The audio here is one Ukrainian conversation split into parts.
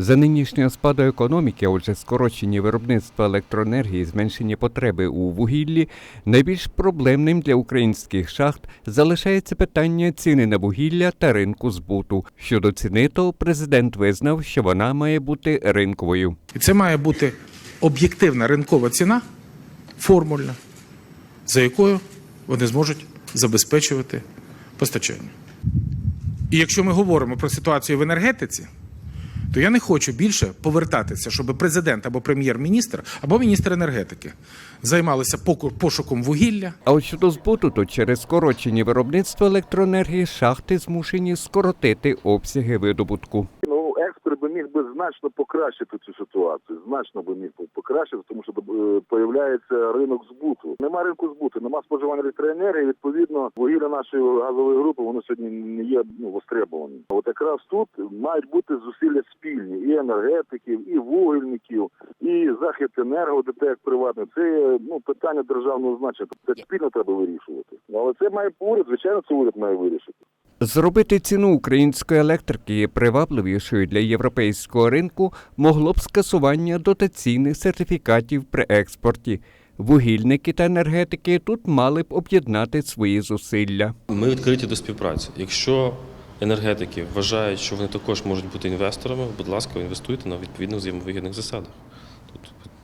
За нинішнього спаду економіки, а отже, скорочення виробництва електроенергії, зменшення потреби у вугіллі, найбільш проблемним для українських шахт залишається питання ціни на вугілля та ринку збуту. Щодо ціни, то президент визнав, що вона має бути ринковою. І це має бути об'єктивна ринкова ціна, формульна, за якою вони зможуть забезпечувати постачання. І якщо ми говоримо про ситуацію в енергетиці, то я не хочу більше повертатися, щоб президент або прем'єр-міністр, або міністр енергетики займалися пошуком вугілля, А от щодо збуту, то через скорочення виробництва електроенергії шахти змушені скоротити обсяги видобутку. Ну, експорт би міг би значно покращити цю ситуацію. Значно би міг покращити, тому що е, появляється ринок збуту. Нема ринку збуту, нема споживання електроенергії. Відповідно, вугілля нашої газової групи воно сьогодні не є ну востребованим. От якраз тут мають бути зусилля спільні і енергетиків, і вугільників, і захід енерго, де як приватне. Це ну питання державного значення. Це спільно треба вирішувати. Але це має уряд. Звичайно, це уряд має вирішити. Зробити ціну української електрики привабливішою для європейського ринку могло б скасування дотаційних сертифікатів при експорті. Вугільники та енергетики тут мали б об'єднати свої зусилля. Ми відкриті до співпраці. Якщо енергетики вважають, що вони також можуть бути інвесторами, будь ласка, інвестуйте на відповідно взаємовигідних засадах.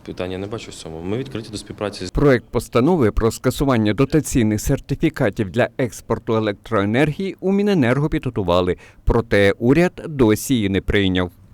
Питання не бачу в цьому. Ми відкриті до співпраці Проект постанови про скасування дотаційних сертифікатів для експорту електроенергії у Міненерго підготували, проте уряд досі її не прийняв.